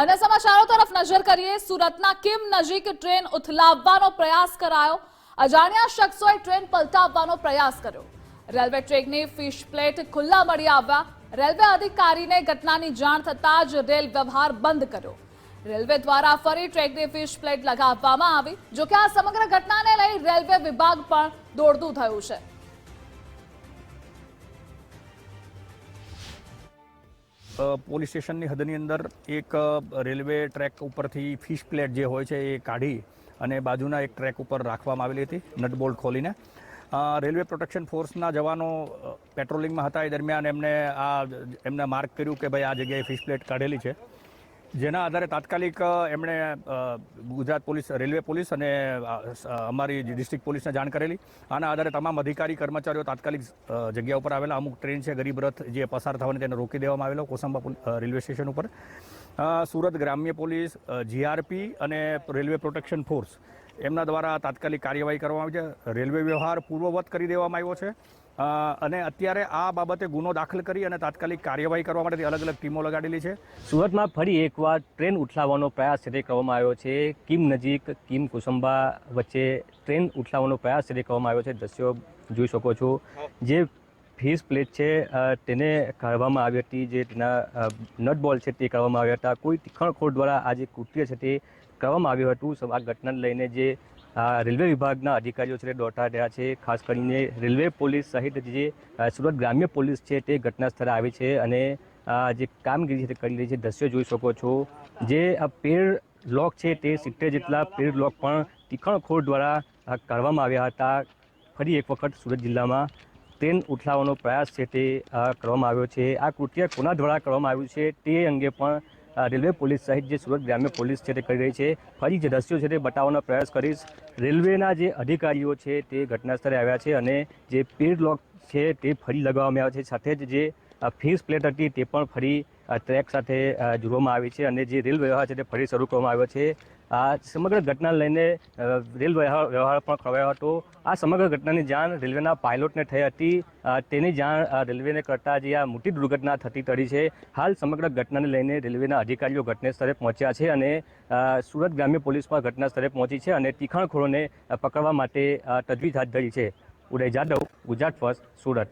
અને સમાચારો તરફ નજર કરીએ, સુરતના કિમ નજીક ટ્રેન ઉથલાવવાનો પ્રયાસ કરાયો. અજાણ્યા શખ્સોએ ટ્રેન પલટાવવાનો પ્રયાસ કર્યો. રેલવે ટ્રેકની ફિશ પ્લેટ ખુલ્લા મળી આવ્યા. રેલવે અધિકારીને ઘટનાની જાણ થતાં જ રેલ વ્યવહાર બંધ કર્યો. રેલવે દ્વારા ફરી ટ્રેકની ફિશ પ્લેટ લગાવવામાં આવી, જોકે આ સમગ્ર ઘટનાને લઈ રેલવે વિભાગ પણ દોડતું થયું છે. પોલીસ સ્ટેશનની હદની અંદર એક રેલવે ટ્રેક ઉપરથી ફિશ પ્લેટ જે હોય છે એ કાઢી અને બાજુના એક ટ્રેક ઉપર રાખવામાં આવેલી હતી નટબોલ્ટ ખોલીને. રેલવે પ્રોટેક્શન ફોર્સના જવાનો પેટ્રોલિંગમાં હતા એ દરમિયાન એમને આ, એમને માર્ક કર્યું કે ભાઈ આ જગ્યાએ ફિશ પ્લેટ કાઢેલી છે. જેના આધારે તાત્કાલિક એમણે ગુજરાત પોલીસ, રેલવે પોલીસ અને અમારી ડિસ્ટ્રિક્ટ પોલીસને જાણ કરેલી. આના આધારે તમામ અધિકારી, કર્મચારીઓ તાત્કાલિક જગ્યા ઉપર આવેલા. અમુક ટ્રેન છે, ગરીબ રથ જે પસાર થવાની તેને રોકી દેવામાં આવેલો કોસંબા રેલવે સ્ટેશન ઉપર. સુરત ગ્રામ્ય પોલીસ જીઆરપી અને રેલવે પ્રોટેક્શન ફોર્સ એમના દ્વારા તાત્કાલિક કાર્યવાહી કરવામાં આવી છે. રેલવે વ્યવહાર પૂર્વવત કરી દેવામાં આવ્યો છે. અને અત્યારે આ બાબતે ગુનો દાખલ કરી અને તાત્કાલિક કાર્યવાહી કરવા માટે અલગ અલગ ટીમો લગાડેલી છે. સુરતમાં ફરી એકવાર ટ્રેન ઉઠલાવવાનો પ્રયાસ તે કરવામાં આવ્યો છે. કિમ નજીક, કિમ કુસુંબા વચ્ચે ટ્રેન ઉઠલાવવાનો પ્રયાસ તે કરવામાં આવ્યો છે. દ્રશ્યો જોઈ શકો છો. જે ફીસ પ્લેટ છે તેને કાઢવામાં આવી હતી, જે તેના નટ બોલ છે તે કાઢવામાં આવ્યા હતા. કોઈ તીખણખોર દ્વારા આ જે કૃત્ય છે તે કરવામાં આવ્યું હતું. આ ઘટનાને લઈને જે રેલવે વિભાગના અધિકારીઓ છે દોટા રહ્યા છે. ખાસ કરીને રેલવે પોલીસ સહિત જે સુરત ગ્રામ્ય પોલીસ છે તે ઘટના સ્થળે આવી છે અને જે કામગીરી છે તે કરી રહી છે. દ્રશ્યો જોઈ શકો છો. જે, આ પેડ લોક છે તે સિત્તેર જેટલા પેડ લોક પણ તીખણખોર દ્વારા કરવામાં આવ્યા હતા. ફરી એક વખત સુરત જિલ્લામાં ટ્રેન ઉઠાવવાનો પ્રયાસ છે તે કરવામાં આવ્યો છે. આ કૃત્ય કોના દ્વારા કરવામાં આવ્યું છે તે અંગે પણ રેલવે પોલીસ સહિત જે સુરત ગ્રામ્ય પોલીસ છે તે કરી રહી છે. ફરી જે દ્રશ્યો છે તે બતાવવાનો પ્રયાસ કરીશ. રેલવેના જે અધિકારીઓ છે તે ઘટના સ્થળે આવ્યા છે અને જે પેડ લોક છે તે ફરી લગાવવામાં આવ્યા છે. સાથે જ જે ફીસ પ્લેટ હતી તે પણ ફરી ટ્રેક સાથે જોડવામાં આવી છે અને જે રેલ વ્યવહાર છે તે ફરી શરૂ કરવામાં આવ્યો છે. આ સમગ્ર ઘટના લઈને રેલ વ્યવહાર વ્યવહાર પણ ખવાયો હતો. આ સમગ્ર ઘટનાની જાણ રેલવેના પાયલોટને થઈ હતી. તેની જાણ રેલવેને કરતાં જે આ મોટી દુર્ઘટના થતી ટળી છે, હાલ સમગ્ર ઘટનાને લઈને રેલવેના અધિકારીઓ ઘટના સ્થળે પહોંચ્યા છે અને સુરત ગ્રામ્ય પોલીસ પણ ઘટના સ્થળે પહોંચી છે અને તીખણખોરોને પકડવા માટે તજવીજ હાથ ધરી છે. ઉદય જાદવ, ગુજરાત ફર્સ્ટ, સુરત.